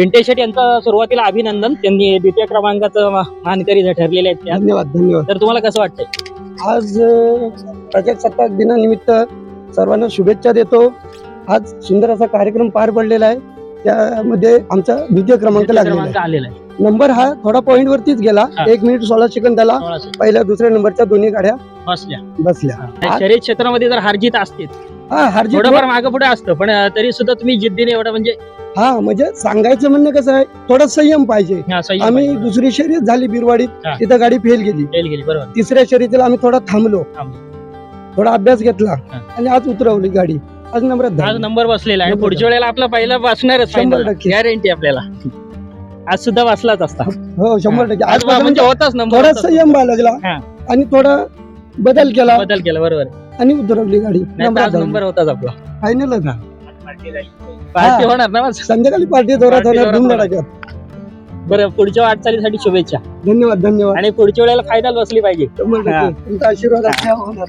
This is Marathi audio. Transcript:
पिंटे शेट यांचं सुरुवातीला अभिनंदन. त्यांनी द्वितीय क्रमांकाचं मानकरी ठरलेले आहेत त्या. धन्यवाद धन्यवाद. तर तुम्हाला कसं वाटतंय? आज अ, प्रजासत्ताक दिनानिमित्त सर्वांना शुभेच्छा देतो. आज सुंदर असा कार्यक्रम पार पडलेला आहे. त्यामध्ये आमचा द्वितीय क्रमांक द्वितीय लागलेला क्रमांक आलेला आहे. आहे नंबर हा थोडा पॉइंट वरतीच गेला. हा. एक मिनिट सोळा सेकंद झाला सोळाशे. पहिल्या दुसऱ्या नंबरच्या दोन्ही गाड्या बसल्या. बसल्या. शर्यत क्षेत्रामध्ये जर हारजीत असते हा हरजीत थोडंफार मागे पुढे असतं पण अं, तरी सुद्धा तुम्ही जिद्दीने एवढं म्हणजे हा म्हणजे सांगायचं म्हणणं कसं आहे थोडा संयम पाहिजे. आम्ही. दुसरी शर्यत झाली बिरवाडीत. तिथं गाडी फेल गेली. तिसऱ्या शर्यतीला आम्ही थोडा थांबलो. थोडा अभ्यास घेतला. आणि आज उतरवली गाडी. आज नंबरात आज. नंबर बसलेला आहे. आणि नंबर पुढच्या वेळेला आपला पहिला बसणारच शंभर टक्के. गॅरंटी आपल्याला. आज सुद्धा बसलाच असता. हो शंभर टक्के. आज म्हणजे होताच नंबर थोडा. संयम बाळगला हा. आणि थोडा बदल केला बदल केला बरोबर. आणि उतरवली गाडी. नंबर होताच आपला. फायनल पार्टी होणार ना मग संध्याकाळी पार्टी जोरात होणार जोरात धूम होणार. धडाक्यात बरं पुढच्या वाटचालीसाठी शुभेच्छा. धन्यवाद धन्यवाद. आणि पुढच्या वेळेला फायनल बसली पाहिजे. शंभर हा. टक्के तुमचा आशीर्वाद असल्यावर होणार